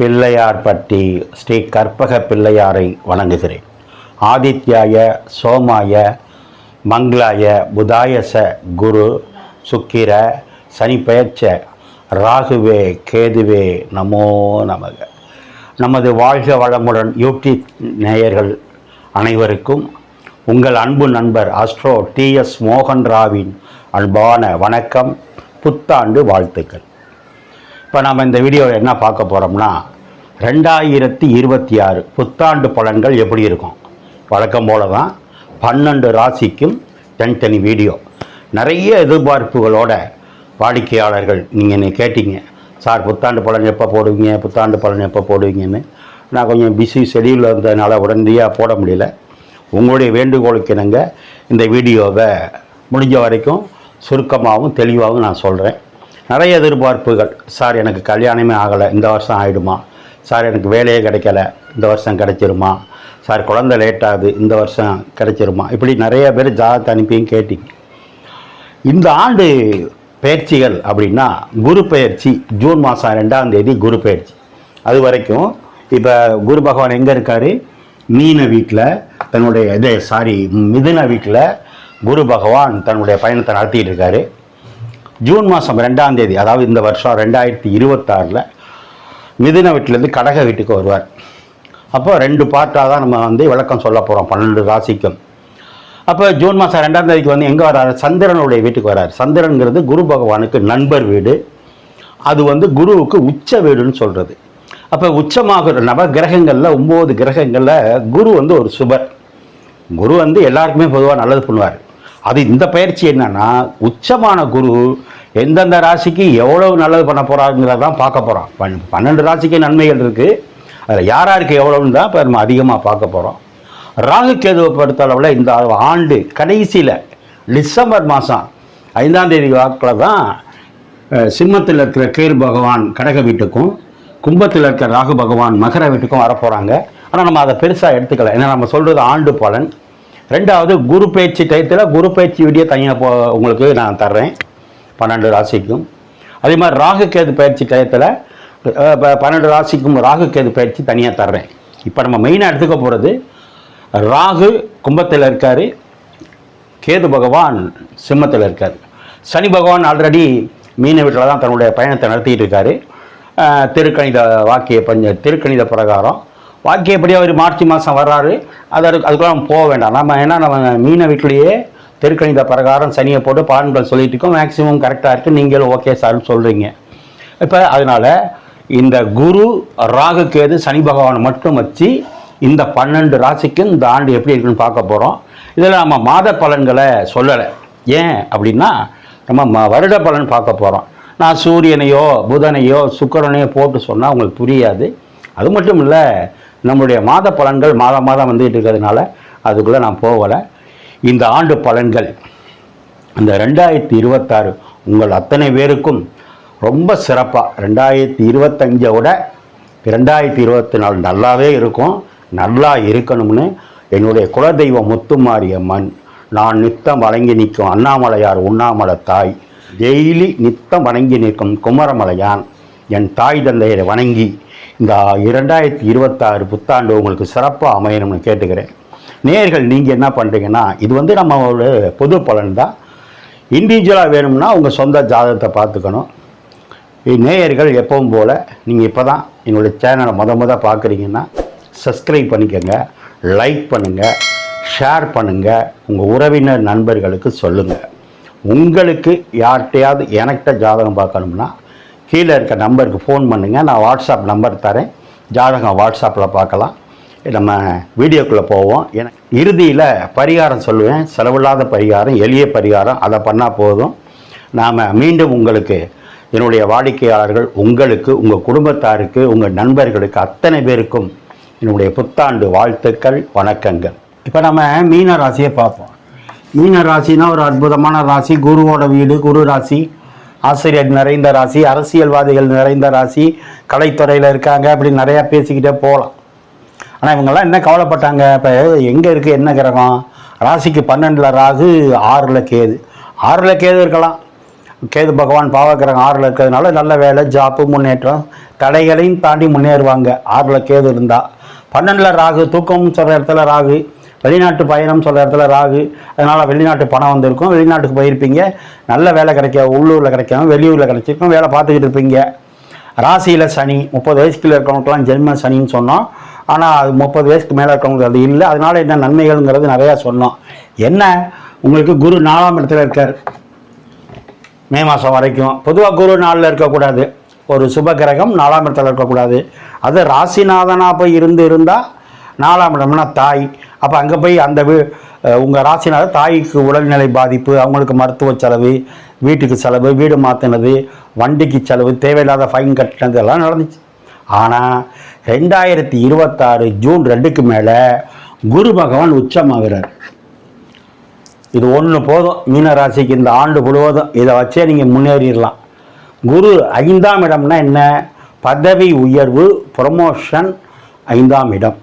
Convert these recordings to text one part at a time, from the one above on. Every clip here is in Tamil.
பிள்ளையார்பட்டி ஸ்ரீ கற்பக பிள்ளையாரை வணங்குகிறேன். ஆதித்யாய சோமாய மங்களாய புதாயச குரு சுக்கிர சனி பெயர்ச்ச ராகுவே கேதுவே நமோ நமக. நமது வாழ்க வளமுடன் யூடியூப் நேயர்கள் அனைவருக்கும் உங்கள் அன்பு நண்பர் அஸ்ட்ரோ டிஎஸ் மோகன் ராவின் அன்பான வணக்கம் புத்தாண்டு வாழ்த்துக்கள். இப்போ நம்ம இந்த வீடியோவில் என்ன பார்க்க போகிறோம்னா ரெண்டாயிரத்தி இருபத்தி ஆறு புத்தாண்டு பலன்கள் எப்படி இருக்கும்? வழக்கம் போல தான் பன்னெண்டு ராசிக்கும் தனித்தனி வீடியோ. நிறைய எதிர்பார்ப்புகளோட வாடிக்கையாளர்கள் நீங்கள் என்னை கேட்டீங்க சார் புத்தாண்டு பலன் எப்போ போடுவீங்க? புத்தாண்டு பலன் எப்போ போடுவீங்கன்னு? நான் கொஞ்சம் பிஸி ஷெடியூலில் இருந்ததுனால உடனடியாக போட முடியல. உங்களுடைய வேண்டுகோளுக்கு இணங்க இந்த வீடியோவை முடிஞ்ச வரைக்கும் சுருக்கமாகவும் தெளிவாகவும் நான் சொல்கிறேன் நிறைய எதிர்பார்ப்புகள் சார் எனக்கு கல்யாணமே ஆகலை இந்த வருஷம் ஆகிடுமா சார் எனக்கு வேலையே கிடைக்கல. இந்த வருஷம் கிடைச்சிருமா? சார் குழந்த லேட்டாகுது இந்த வருஷம் கிடைச்சிருமா? இப்படி நிறைய பேர் ஜாதகத்தை அனுப்பியும் கேட்டீங்க. இந்த ஆண்டு பயிற்சிகள் அப்படின்னா குரு பயிற்சி ஜூன் மாதம் ரெண்டாம் தேதி குரு பயிற்சி. அது வரைக்கும் இப்போ குரு பகவான் எங்கே இருக்கார்? மீன வீட்டில் தன்னுடைய இது சாரி மிதுன வீட்டில் குரு பகவான் தன்னுடைய பயணத்தை நடத்திட்டு இருக்காரு. ஜூன் மாதம் ரெண்டாம் தேதி அதாவது இந்த வருஷம் ரெண்டாயிரத்தி இருபத்தாறில் மிதுன வீட்டிலேருந்து கடக வீட்டுக்கு வருவார். அப்போ ரெண்டு பார்ட்டாக தான் நம்ம வந்து விளக்கம் சொல்ல போகிறோம் பன்னெண்டு ராசிக்கும். அப்போ ஜூன் மாதம் ரெண்டாம் தேதிக்கு வந்து எங்கே வராரு? சந்திரனுடைய வீட்டுக்கு வராரு. சந்திரனுங்கிறது குரு பகவானுக்கு நண்பர் வீடு. அது வந்து குருவுக்கு உச்ச வீடுன்னு சொல்கிறது அப்போ உச்சமாகிற நவ கிரகங்களில் ஒம்பது கிரகங்களில் குரு வந்து ஒரு சுபர். குரு வந்து எல்லாருக்குமே பொதுவாக நல்லது பண்ணுவார். அது இந்த பயிற்சி என்னன்னா உச்சமான குரு எந்தெந்த ராசிக்கு எவ்வளவு நல்லது பண்ண போகிறாங்கிறத தான் பார்க்க போகிறோம் பன்னெண்டு ராசிக்கு நன்மைகள் இருக்குது அதில் யார் யாருக்கு எவ்வளோன்னு தான் இப்போ நம்ம அதிகமாக பார்க்க போகிறோம் ராகு கேதுவை பொறுத்தளவில் இந்த ஆண்டு கடைசியில் டிசம்பர் மாதம் ஐந்தாம் தேதி வாக்கில் தான் சிம்மத்தில் இருக்கிற கேர் பகவான் கடக வீட்டுக்கும் கும்பத்தில் இருக்கிற ராகு பகவான் மகர வீட்டுக்கும் வரப்போகிறாங்க ஆனால் நம்ம அதை பெருசாக எடுத்துக்கல. ஏன்னா நம்ம சொல்கிறது ஆண்டு பலன். ரெண்டாவது குரு பயிற்சி டயத்தில் குரு பயிற்சி வீடியோ தனியாக போ உங்களுக்கு நான் தர்றேன். பன்னெண்டு ராசிக்கும். அதே மாதிரி ராகு கேது பயிற்சி டயத்தில் பன்னெண்டு ராசிக்கும் ராகு கேது பயிற்சி தனியாக தர்றேன். இப்போ நம்ம மெயினாக எடுத்துக்க போகிறது ராகு கும்பத்தில் இருக்கார் கேது பகவான் சிம்மத்தில் இருக்கார். சனி பகவான் ஆல்ரெடி மீன வீட்டில் தான் தன்னுடைய பயணத்தை நடத்திட்டு இருக்காரு. திருக்கணித வாக்கிய பஞ்ச திருக்கணித பிரகாரம். வாக்கியப்படி அவர் மார்ச் மாதம் வர்றாரு. அதற்கு அதுக்கு- போக வேண்டாம். நம்ம ஏன்னா நம்ம மீன வீட்டிலேயே தெருக்கணித பிரகாரம் சனியை போட்டு பலன்கள் சொல்லிட்டு இருக்கோம். மேக்ஸிமம் கரெக்டாக இருக்குது நீங்களும் ஓகே சார்னு சொல்கிறீங்க இப்போ அதனால் இந்த குரு ராகு கேது சனி பகவான் மட்டும் வச்சு இந்த பன்னெண்டு ராசிக்கும் இந்த ஆண்டு எப்படி இருக்குன்னு பார்க்க போகிறோம் இதில் நம்ம மாத பலன்களை சொல்லலை. ஏன் அப்படின்னா நம்ம ம வருட பலன் பார்க்க போகிறோம் நான் சூரியனையோ புதனையோ சுக்கரனையோ போட்டு சொன்னால் உங்களுக்கு புரியாது. அது மட்டும் இல்லை நம்மளுடைய மாத பலன்கள் மாதம் மாதம் வந்துகிட்டு இருக்கிறதுனால அதுக்குள்ளே நான் போகலை. இந்த ஆண்டு பலன்கள். இந்த ரெண்டாயிரத்தி இருபத்தாறு உங்கள் அத்தனை பேருக்கும் ரொம்ப சிறப்பாக ரெண்டாயிரத்தி இருபத்தஞ்சை விட ரெண்டாயிரத்தி இருபத்தி நாலு நல்லாவே இருக்கும். நல்லா இருக்கணும்னு என்னுடைய குலதெய்வம் முத்துமாரியம்மன் நான் நித்தம் வணங்கி நிற்கும் அண்ணாமலையார் உண்ணாமலை தாய். டெய்லி நித்தம் வணங்கி நிற்கும் குமரமலையான் என் தாய் தந்தையரை வணங்கி இந்த இரண்டாயிரத்தி இருபத்தாறு புத்தாண்டு உங்களுக்கு சிறப்பாக அமையணும்னு கேட்டுக்கிறேன். நேர்கள் நீங்கள் என்ன பண்ணுறீங்கன்னா இது வந்து நம்ம ஒரு பொது பலன் தான் இண்டிவிஜுவலாக வேணும்னா உங்கள் சொந்த ஜாதகத்தை பார்த்துக்கணும். நேயர்கள் எப்பவும் போல் நீங்கள் இப்போ தான் என்னுடைய சேனலை மொத முத பார்க்குறீங்கன்னா சப்ஸ்கிரைப் பண்ணிக்கோங்க லைக் பண்ணுங்கள் ஷேர் பண்ணுங்கள் உங்கள் உறவினர் நண்பர்களுக்கு சொல்லுங்கள் உங்களுக்கு யார்கிட்டையாவது எனக்கிட்ட ஜாதகம் பார்க்கணும்னா கீழே இருக்க நம்பருக்கு ஃபோன் பண்ணுங்கள் நான் வாட்ஸ்அப் நம்பர் தரேன். ஜாதகம் வாட்ஸ்அப்பில் பார்க்கலாம். நம்ம வீடியோக்குள்ளே போவோம். எனக்கு இறுதியில் பரிகாரம் சொல்லுவேன். செலவில்லாத பரிகாரம் எளிய பரிகாரம். அதை பண்ணால் போதும். நாம் மீண்டும் உங்களுக்கு என்னுடைய வாடிக்கையாளர்கள் உங்களுக்கு உங்கள் குடும்பத்தாருக்கு உங்கள் நண்பர்களுக்கு அத்தனை பேருக்கும் என்னுடைய புத்தாண்டு வாழ்த்துக்கள் வணக்கங்கள். இப்போ நம்ம மீன ராசியை பார்ப்போம். மீன ராசினா ஒரு அற்புதமான ராசி. குருவோட வீடு குரு ராசி. ஆசிரியர் நிறைந்த ராசி. அரசியல்வாதிகள் நிறைந்த ராசி. கலைத்துறையில் இருக்காங்க. அப்படி நிறையா பேசிக்கிட்டே போகலாம் ஆனால் இவங்கெல்லாம் என்ன கவலைப்பட்டாங்க? இப்போ எங்கே இருக்குது என்ன கிரகம்? ராசிக்கு பன்னெண்டில் ராகு ஆறில் கேது. ஆறில் கேது இருக்கலாம். கேது பகவான் பாவக்கிரகம் ஆறில் இருக்கிறதுனால நல்ல வேலை ஜாப்பு முன்னேற்றம். தடைகளையும் தாண்டி முன்னேறுவாங்க. ஆறில் கேது இருந்தால் பன்னெண்டில் ராகு தூக்கம் சொல்கிற இடத்துல ராகு. வெளிநாட்டு பயணம் சொல்கிற இடத்துல ராகு. அதனால் வெளிநாட்டு பணம் வந்திருக்கும். வெளிநாட்டுக்கு போயிருப்பீங்க. நல்ல வேலை கிடைக்க உள்ளூரில் கிடைக்காம வெளியூரில் கிடைச்சிருக்கும். வேலை பார்த்துக்கிட்டு இருப்பீங்க. ராசியில் சனி முப்பது வயசுக்குள்ள இருக்கிறவங்களுக்குலாம் ஜென்ம சனின்னு சொன்னோம். ஆனால் அது முப்பது வயசுக்கு மேலே இருக்கவங்களுக்கு அது இல்லை. அதனால என்ன நன்மைகள்ங்கிறது நிறையா சொன்னோம். என்ன? உங்களுக்கு குரு நாலாம் இடத்துல இருக்கார். மே மாதம் வரைக்கும். பொதுவாக குரு நாளில் இருக்கக்கூடாது. ஒரு சுப கிரகம் நாலாம் இடத்துல இருக்கக்கூடாது. அது ராசிநாதனாக போய் இருந்து இருந்தால் நாலாம் இடம்னா தாய். அப்போ அங்கே போய் அந்த வீ உங்கள் ராசிநாதன் தாய்க்கு உடல்நிலை பாதிப்பு அவங்களுக்கு மருத்துவ செலவு வீட்டுக்கு செலவு வீடு மாற்றினது வண்டிக்கு செலவு தேவையில்லாத ஃபைன் கட்டினது எல்லாம் நடந்துச்சு. ஆனால் ரெண்டாயிரத்தி இருபத்தாறு ஜூன் ரெண்டுக்கு மேலே குரு பகவான் உச்சமாகிறார். இது ஒன்று போதும். மீனராசிக்கு இந்த ஆண்டு முழுவதும் இதை வச்சே நீங்கள் முன்னேறிடலாம். குரு ஐந்தாம் இடம்னா என்ன? பதவி உயர்வு ப்ரொமோஷன் ஐந்தாம் இடம்.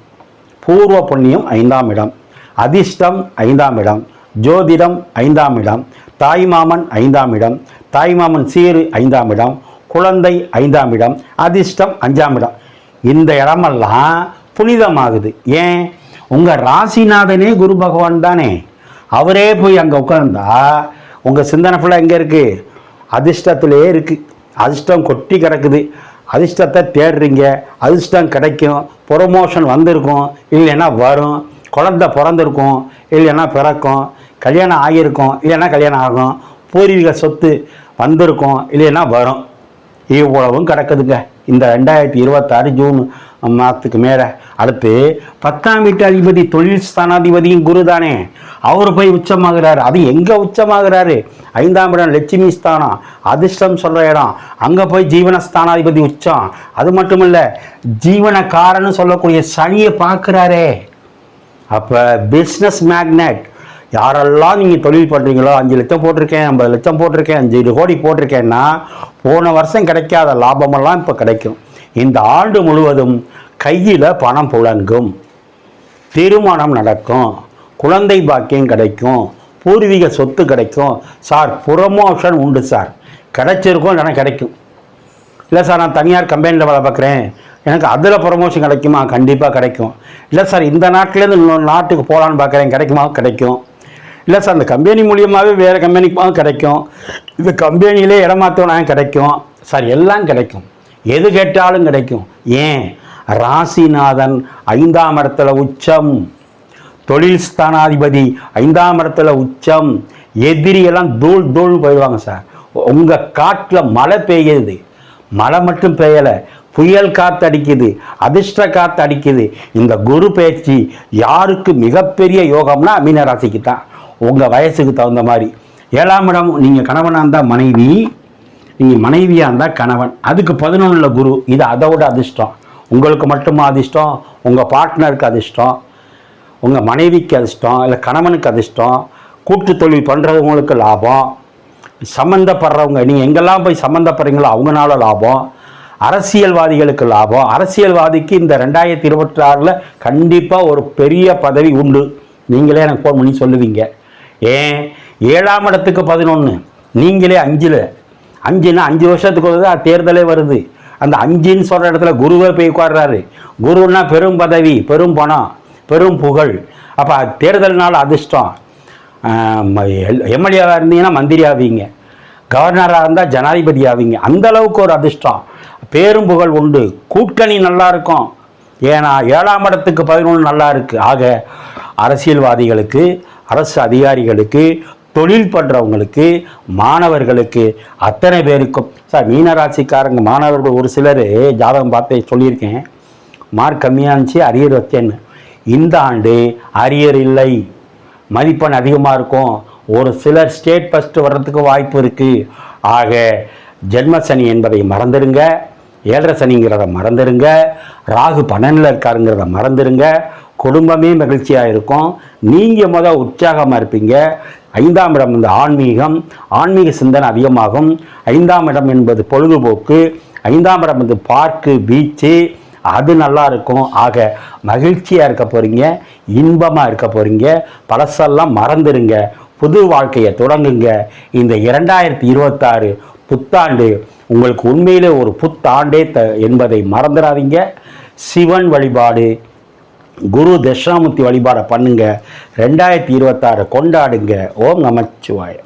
பூர்வ புண்ணியம் ஐந்தாம் இடம். அதிர்ஷ்டம் ஐந்தாம் இடம். ஜோதிடம் ஐந்தாம் இடம். தாய்மாமன் ஐந்தாம் இடம். தாய்மாமன் சீரு ஐந்தாம் இடம். குழந்தை ஐந்தாம் இடம். அதிர்ஷ்டம் அஞ்சாம் இடம். இந்த இடமெல்லாம் புனிதமாகுது. ஏன்? உங்கள் ராசிநாதனே குரு பகவான் தானே. அவரே போய் அங்கே உட்கார்ந்தா உங்கள் சிந்தனை ஃபுல்லாக எங்கே இருக்குது அதிர்ஷ்டத்திலே இருக்குது அதிர்ஷ்டம் கொட்டி கிடக்குது. அதிர்ஷ்டத்தை தேடுறீங்க. அதிர்ஷ்டம் கிடைக்கும். ப்ரொமோஷன் வந்திருக்கும். இல்லைன்னா வரும். குழந்தை பிறந்திருக்கும். இல்லைன்னா பிறக்கும். கல்யாணம் ஆகியிருக்கும். இல்லைன்னா கல்யாணம் ஆகும். பூர்வீக சொத்து வந்திருக்கும். இல்லைன்னா வரும். இவ்வளவும் கிடக்குதுங்க. இந்த ரெண்டாயிரத்தி இருபத்தாறு ஜூன் மாதத்துக்கு மேலே. அடுத்து பத்தாம் வீட்டு அதிபதி தொழில் ஸ்தானாதிபதியும் குரு தானே அவர் போய் உச்சமாகிறாரு. அது எங்கே உச்சமாகிறாரு? ஐந்தாம் இடம் லட்சுமி ஸ்தானம். அதிர்ஷ்டம் சொல்கிற இடம். அங்கே போய் ஜீவன ஸ்தானாதிபதி உச்சம். அது மட்டும் இல்லை ஜீவனக்காரன்னு சொல்லக்கூடிய சனியை பார்க்குறாரே. அப்போ பிஸ்னஸ் மேக்னெட் யாரெல்லாம் நீங்கள் தொழில் பண்ணுறீங்களோ அஞ்சு லட்சம் போட்டிருக்கேன் ஐம்பது லட்சம் போட்டிருக்கேன் அஞ்சு கோடி போட்டிருக்கேன்னா போன வருஷம் கிடைக்காத லாபமெல்லாம் இப்போ கிடைக்கும். இந்த ஆண்டு முழுவதும் கையில் பணம் புழங்கும். திருமணம் நடக்கும். குழந்தை பாக்கியம் கிடைக்கும். பூர்வீக சொத்து கிடைக்கும். சார் ப்ரொமோஷன் உண்டு சார். கிடைச்சிருக்கும் இல்லைனா கிடைக்கும். இல்லை சார் நான் தனியார் கம்பெனியில் வேலை பார்க்குறேன். எனக்கு அதில் ப்ரொமோஷன் கிடைக்குமா? கண்டிப்பாக கிடைக்கும். இல்லை சார் இந்த நாட்டிலேருந்து இன்னொரு நாட்டுக்கு போகலான்னு பார்க்குறேன். கிடைக்குமா? கிடைக்கும். இல்லை சார் அந்த கம்பெனி மூலியமாகவே வேறு கம்பெனிக்கு கிடைக்கும். இந்த கம்பெனியிலே இடமாற்றணும் கிடைக்கும். சார் எல்லாம் கிடைக்கும். எது கேட்டாலும் கிடைக்கும். ஏன்? ராசிநாதன் ஐந்தாம் இடத்துல உச்சம். தொழில் ஸ்தானாதிபதி ஐந்தாம் இடத்துல உச்சம். எதிரியெல்லாம் தூள் தூள் போயிடுவாங்க சார். உங்கள் காட்டில் மழை பெய்யுது. மழை மட்டும் பெய்யலை. புயல் காற்று அடிக்குது. அதிர்ஷ்ட காற்று அடிக்குது. இந்த குரு பயிற்சி யாருக்கு மிகப்பெரிய யோகம்னா மீனராசிக்கு தான். உங்கள் வயசுக்கு தகுந்த மாதிரி. ஏழாம் இடம் நீங்கள் கணவனாக இருந்தால் மனைவி நீங்கள் மனைவியாக இருந்தால் கணவன். அதுக்கு பதினொன்றில் குரு இது அதோட அதிர்ஷ்டம். உங்களுக்கு மட்டுமா அதிர்ஷ்டம்? உங்கள் பார்ட்னருக்கு அதிர்ஷ்டம். உங்கள் மனைவிக்கு அதிர்ஷ்டம் இல்லை கணவனுக்கு அதிர்ஷ்டம். கூட்டு தொழில் பண்ணுறவங்களுக்கு லாபம். சம்மந்தப்படுறவங்க நீங்கள் எங்கெல்லாம் போய் சம்மந்தப்படுறீங்களோ அவங்களால லாபம். அரசியல்வாதிகளுக்கு லாபம். அரசியல்வாதிக்கு இந்த ரெண்டாயிரத்தி இருபத்தி ஆறில் கண்டிப்பாக ஒரு பெரிய பதவி உண்டு. நீங்களே எனக்கு ஃபோன் பண்ணி சொல்லுவீங்க. ஏன்? ஏழாம் இடத்துக்கு பதினொன்று நீங்களே அஞ்சில். அஞ்சுன்னா அஞ்சு வருஷத்துக்கு ஒரு தான் தேர்தலே வருது. அந்த அஞ்சுன்னு சொல்கிற இடத்துல குருவே போய் உட்கார்றாரு. குருன்னா பெரும் பதவி பெரும் பணம் பெரும் புகழ். அப்போ தேர்தல்னால் அதிர்ஷ்டம். எம்எல்ஏவாக இருந்தீங்கன்னா மந்திரி ஆவீங்க. கவர்னராக இருந்தால் ஜனாதிபதி ஆவீங்க. அந்த அளவுக்கு ஒரு அதிர்ஷ்டம். பேரும் புகழ் உண்டு. கூட்டணி நல்லா இருக்கும். ஏன்னா ஏழாம் இடத்துக்கு பதினொன்று நல்லா இருக்குது ஆக அரசியல்வாதிகளுக்கு அரசு அதிகாரிகளுக்கு தொழில் பண்ணுறவங்களுக்கு மாணவர்களுக்கு அத்தனை பேருக்கும். சார் மீனராசிக்காரங்க மாணவர்கள் ஒரு சிலர் ஜாதகம் பார்த்து சொல்லியிருக்கேன். மார்க் கம்மியாக இருந்துச்சு அரியர் வச்சேன்னு இந்த ஆண்டு அரியர் இல்லை. மதிப்பெண் அதிகமாக இருக்கும். ஒரு சிலர் ஸ்டேட் ஃபஸ்ட்டு வர்றதுக்கு வாய்ப்பு இருக்குது ஆக ஜென்ம சனி என்பதை மறந்துடுங்க. ஏழரை சனிங்கிறத மறந்துடுங்க. ராகு பன்னெண்டில் இருக்காருங்கிறத மறந்துடுங்க. குடும்பமே மகிழ்ச்சியாக இருக்கும். நீங்கள் முத உற்சாகமாக இருப்பீங்க. ஐந்தாம் இடம் இந்த ஆன்மீகம். ஆன்மீக சிந்தனை அதிகமாகும். ஐந்தாம் இடம் என்பது பொழுதுபோக்கு. ஐந்தாம் இடம் வந்து பார்க்கு பீச்சு. அது நல்லா இருக்கும். ஆக மகிழ்ச்சியாக இருக்க போகிறீங்க இன்பமாக இருக்க போகிறீங்க பழசெல்லாம் மறந்துடுங்க புது வாழ்க்கையை தொடங்குங்க. இந்த இரண்டாயிரத்தி இருபத்தாறு புத்தாண்டு உங்களுக்கு உண்மையிலே ஒரு புத்தாண்டே த என்பதை மறந்துடாதீங்க. சிவன் வழிபாடு குரு தட்சிணாமூர்த்தி வழிபாடை பண்ணுங்க. ரெண்டாயிரத்தி இருபத்தாறு கொண்டாடுங்க. ஓம் நமச்சிவாயம்